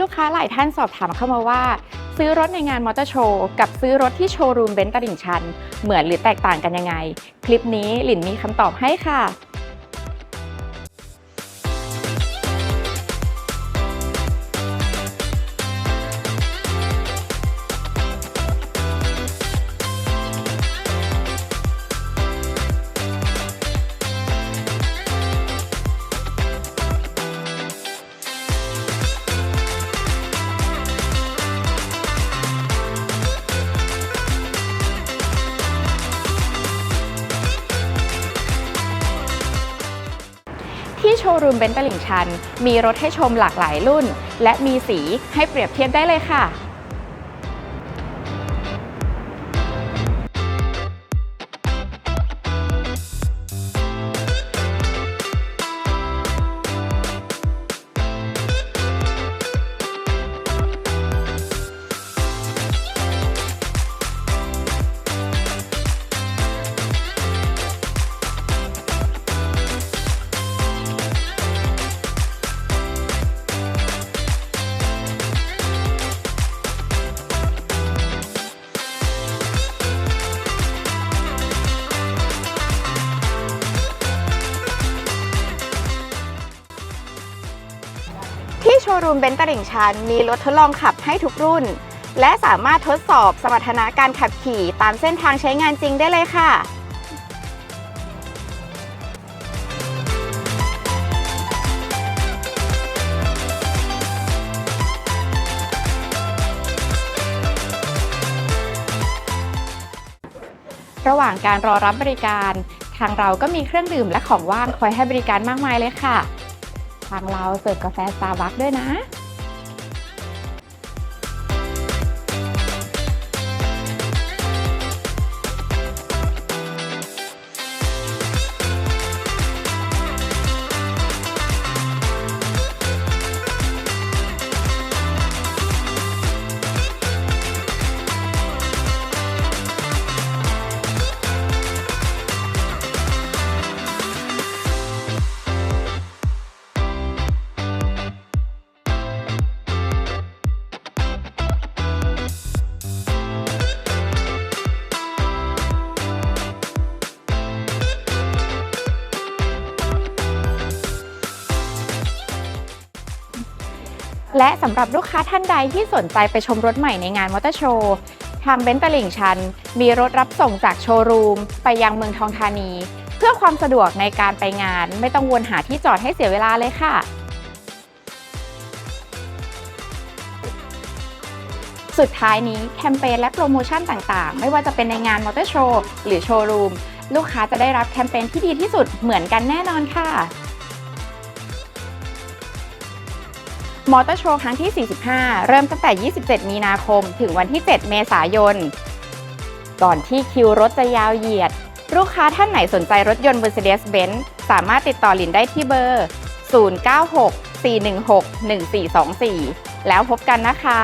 ลูกค้าหลายท่านสอบถามเข้ามาว่า ซื้อรถในงานมอเตอร์โชว์กับซื้อรถที่โชว์รูมเบนซ์ตลิ่งชัน เหมือนหรือแตกต่างกันยังไง คลิปนี้หลินมีคำตอบให้ค่ะ ชว์รูมเบนซ์ตลิ่งชัน มีรถให้ชมหลากหลายรุ่น และมีสีให้เปรียบเทียบได้เลยค่ะ โชว์รูมเบนซ์ตลิ่งชันมีรถทดลองขับให้ทุกรุ่น และสามารถทดสอบสมรรถนะการขับขี่ตามเส้นทางใช้งานจริงได้เลยค่ะระหว่างการรอรับบริการ ทางเราก็มีเครื่องดื่มและของว่างคอยให้บริการมากมายเลยค่ะ ทางเราเสิร์ฟกาแฟสตาร์บัคด้วยนะ และสำหรับลูกค้าท่านใดที่สนใจไปชมรถใหม่ในงานมอเตอร์โชว์ ทางเบนซ์ตลิ่งชัน มีรถรับส่งจากโชว์รูม ไปยังเมืองทองธานี เพื่อความสะดวกในการไปงาน ไม่ต้องวนหาที่จอดให้เสียเวลาเลยค่ะ สุดท้ายนี้แคมเปญและโปรโมชั่นต่างๆ ไม่ว่าจะเป็นในงานมอเตอร์โชว์หรือโชว์รูม ลูกค้าจะได้รับแคมเปญที่ดีที่สุดเหมือนกันแน่นอนค่ะ มอเตอร์โชว์ครั้งที่ 45 เริ่มตั้งแต่ 27 มีนาคม ถึงวันที่ 7 เมษายน ก่อนที่คิวรถจะยาวเหยียด ลูกค้าท่านไหนสนใจรถยนต์ Mercedes-Benz สามารถติดต่อหลินได้ที่เบอร์ 096 416 1424 แล้วพบกันนะคะ